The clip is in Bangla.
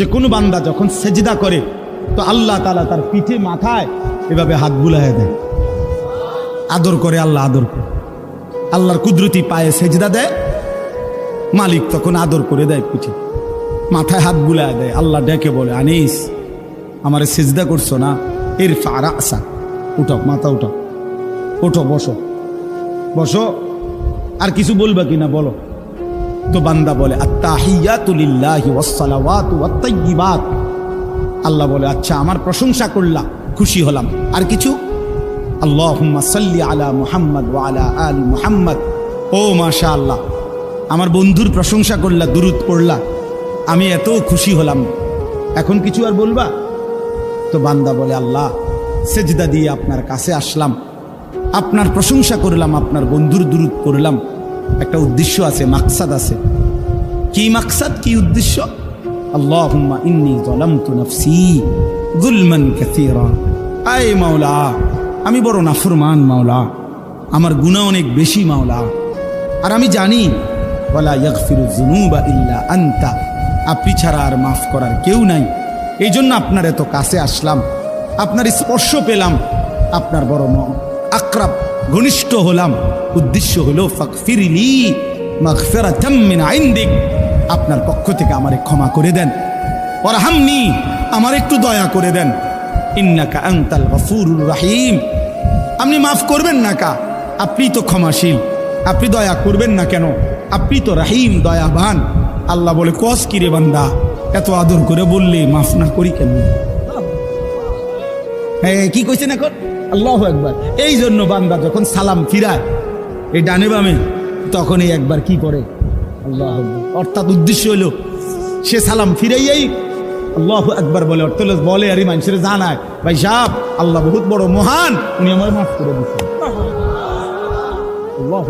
যে কোনো বান্দা যখন সেজদা করে, তো আল্লাহ তালা তার পিঠে, মাথায় এভাবে হাত বুলায় দেয়। আদর করে, আল্লাহ আদর করে। আল্লাহর কুদরতি পায়ে সেজদা দেয়, মালিক তখন আদর করে দেয় পিঠে। মাথায় হাত বুলায় দেয়, আল্লাহ ডেকে বলে, আনিস, আমারে সেজদা করছ না? এর ফারা আসা উঠাও, মাথা উঠাও। ওঠো, বসো। বসো। আর কিছু বলবা কিনা বলো? তো বান্দা বলে আল্লাহ বলে আচ্ছা আমার প্রশংসা করলা, খুশি হলাম। আর কিছু? আল্লাহুম্মা সাল্লি আলা মুহাম্মদ আলা ও মাশাআল্লাহ, আমার বন্ধুর প্রশংসা করলা, দুরুদ পড়লা, আমি এত খুশি হলাম। এখন কিছু আর বলবা? তো বান্দা বলে, আল্লাহ, সেজদা দিয়ে আপনার কাছে আসলাম। আপনার প্রশংসা করলাম, আপনার বন্ধুর দুরুদ করলাম একটা উদ্দেশ্য আছে, মাকসাদ আছে। কি মাকসাদ, কি উদ্দেশ্য? আল্লাহুম্মা ইন্নী আয় মাওলা, আমি বড় নাফরমান মাওলা, আমার গুনাহ অনেক বেশি মাওলা। আর আমি জানি যুনুবা ইল্লা আনতা। আপনি ছাড়া আর মাফ করার কেউ নাই। এই জন্য আপনার এত কাছে আসলাম, আপনার স্পর্শ পেলাম, আপনার বড় আক্রাব। ঘনিষ্ঠ হলাম। উদ্দেশ্য হলো ফাকফিরিলি মাগফিরাতাম মিন ইনদিক আপনার পক্ষ থেকে আমারে ক্ষমা করে দেন। ওরহামনি আমার একটু দয়া করে দেন। ইন্নাকা আনতাল গফুরুর রাহিম। আপনি মাফ করবেন না কা? আপনি তো ক্ষমাশীল। আপনি দয়া করবেন না কেন? আপনি তো রাহিম, দয়াবান। আল্লাহ বলে, কস কিরে বান্দা? এত আদর করে বললে মাফ না করি কেন হ্যাঁ কি কইছেন এখন? আল্লাহ একবার এই জন্য বান্দা যখন সালাম ফিরায়, এই ডানে বামে, তখনই একবার কি করে? আল্লাহ অর্থাৎ উদ্দেশ্য হলো, সে সালাম ফিরাইয়াই আল্লাহ একবার বলে। অর্থ বলে, আরে মানুষের জানায় ভাই সাহ আল্লাহ বহুত বড় মহান, উনি আমার মাফ করে দিচ্ছেন আল্লাহ